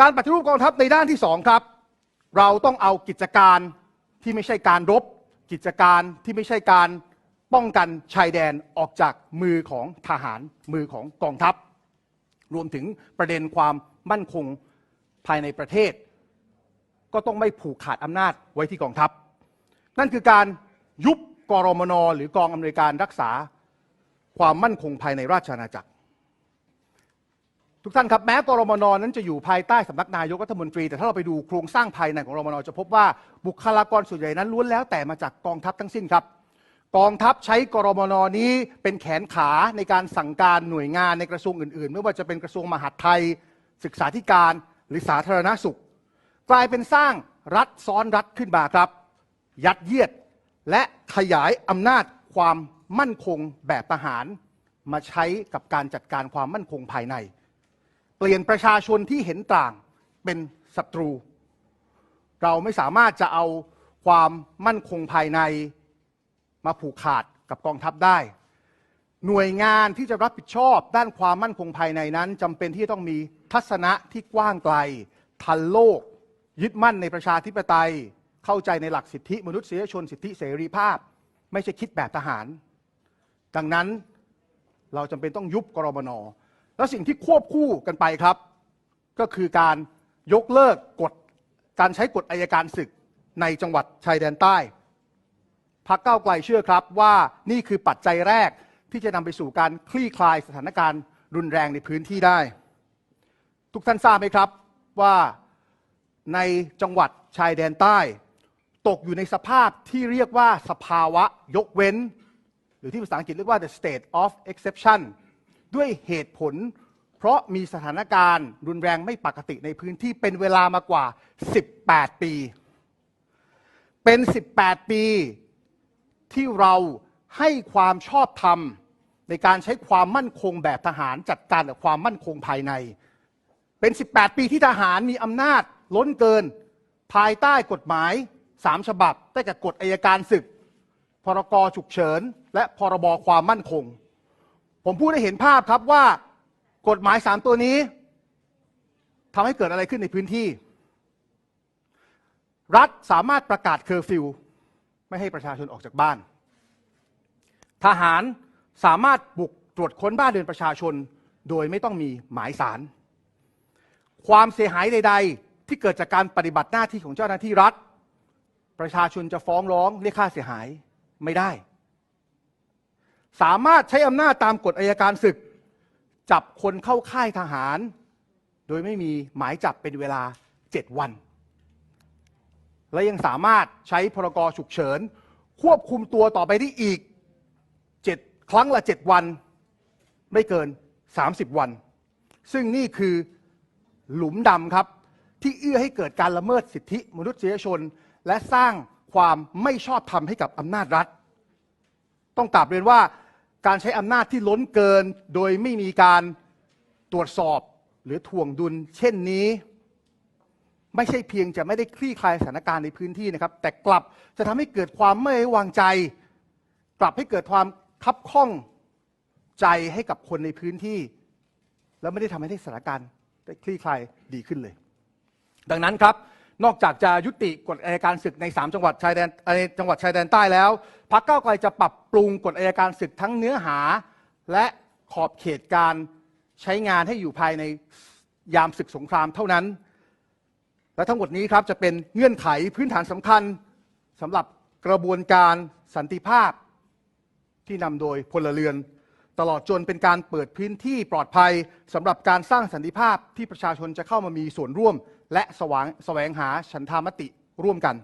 การปฏิรูปกองทัพในด้านที่สองครับ เราต้องเอากิจการที่ไม่ใช่การรบ กิจการที่ไม่ใช่การป้องกันชายแดนออกจากมือของทหารมือของกองทัพ รวมถึงประเด็นความมั่นคงภายในประเทศ ก็ต้องไม่ผูกขาดอำนาจไว้ที่กองทัพ นั่นคือการยุบกรมน หรือกองอำนวยการรักษาความมั่นคงภายในราชอาณาจักร ทุกท่านครับแม้กรมนนั้นจะอยู่ภายใต้สำนักนายกรัฐมนตรี แต่ถ้าเราไปดูโครงสร้างภายในของกรมนจะพบว่าบุคลากรส่วนใหญ่นั้นล้วนแล้วแต่มาจากกองทัพทั้งสิ้นครับ กองทัพใช้กรมนนี้เป็นแขนขาในการสั่งการหน่วยงานในกระทรวงอื่นๆ ไม่ว่าจะเป็นกระทรวงมหาดไทย ศึกษาธิการ หรือสาธารณสุข กลายเป็นสร้างรัฐซ้อนรัฐขึ้นมาครับ ยัดเยียดและขยายอำนาจความมั่นคงแบบทหาร มาใช้กับการจัดการความมั่นคงภายใน เปลี่ยนประชาชนที่เห็นต่างเป็นศัตรู เราไม่สามารถจะเอาความมั่นคงภายในมาผูกขาดกับกองทัพได้ หน่วยงานที่จะรับผิดชอบด้านความมั่นคงภายในนั้นจำเป็นที่ต้องมีทัศนะที่กว้างไกล ทันโลก ยึดมั่นในประชาธิปไตย เข้าใจในหลักสิทธิมนุษยชนสิทธิเสรีภาพ ไม่ใช่คิดแบบทหาร ดังนั้นเราจำเป็นต้องยุบกรมน แล้วสิ่งที่ควบคู่กันไปครับ ก็คือการยกเลิกกฎการใช้กฎอายการศึกในจังหวัดชายแดนใต้พักเก้าไกลเชื่อครับว่านี่คือปัจจัยแรกที่จะนำไปสู่การคลี่คลายสถานการณ์รุนแรงในพื้นที่ได้ ทุกท่านทราบไหมครับว่าในจังหวัดชายแดนใต้ ตกอยู่ในสภาพที่เรียกว่าสภาวะยกเว้น หรือที่ภาษาอังกฤษเรียกว่า the state of exception ด้วยเหตุผล เพราะมีสถานการณ์รุนแรงไม่ปกติในพื้นที่เป็นเวลามากว่า 18 ปี เป็น 18 ปีที่เราให้ความชอบธรรมในการใช้ความมั่นคงแบบทหารจัดการกับความมั่นคงภายใน เป็น 18 ปีที่ทหารมีอำนาจล้นเกิน ภายใต้กฎหมาย 3 ฉบับ ได้แก่กฎอายการศึก พรกฉุกเฉิน และพรบความมั่นคง ผมพูดให้เห็นภาพครับว่ากฎหมาย3ตัวนี้ทำให้เกิดอะไรขึ้นในพื้นที่ รัฐสามารถประกาศเคอร์ฟิวไม่ให้ประชาชนออกจากบ้าน ทหารสามารถบุกตรวจค้นบ้านเรือนประชาชน โดยไม่ต้องมีหมายสาร ความเสียหายใด ๆ ที่เกิดจากการปฏิบัติหน้าที่ของเจ้าหน้าที่รัฐ ประชาชนจะฟ้องร้องเรียกค่าเสียหายไม่ได้ สามารถใช้อำนาจตามกฎอายการศึก จับคนเข้าค่ายทหาร โดยไม่มีหมายจับเป็นเวลา 7 วัน และยังสามารถใช้พรกฉุกเฉิน ควบคุมตัวต่อไปได้อีก 7 ครั้งละ 7 วัน ไม่เกิน 30 วัน ซึ่งนี่คือหลุมดำครับ ที่เอื้อให้เกิดการละเมิดสิทธิมนุษยชน และสร้างความไม่ชอบธรรมให้กับอำนาจรัฐ ต้องกลับเรียนว่าการใช้อำนาจที่ล้นเกินโดยไม่มีการตรวจสอบหรือถ่วงดุล เช่นนี้ ไม่ใช่เพียงจะไม่ได้คลี่คลายสถานการณ์ในพื้นที่นะครับ แต่กลับจะทำให้เกิดความไม่ไว้วางใจ กลับให้เกิดความคับข้องใจให้กับคนในพื้นที่ แล้วไม่ได้ทำให้สถานการณ์ได้คลี่คลายดีขึ้นเลย ดังนั้นครับ นอกจากจะยุติกฎอัยการศึกใน 3 จังหวัดชายแดนในจังหวัดชายแดนใต้แล้วพรรคก้าไกลจะปรับปรุงกฎอัยการศึกทั้งเนื้อหา และขอบเขตการใช้งานให้อยู่ภายในยามศึกสงครามเท่านั้น และทั้งหมดนี้ครับจะเป็นเงื่อนไขพื้นฐานสำคัญสำหรับกระบวนการสันติภาพที่นำโดยพลเรือน ตลอดจนเป็นการเปิดพื้นที่ปลอดภัยสำหรับการสร้างสันติภาพที่ประชาชนจะเข้ามามีส่วนร่วม และสวางแสวงหาฉันทามติร่วมกัน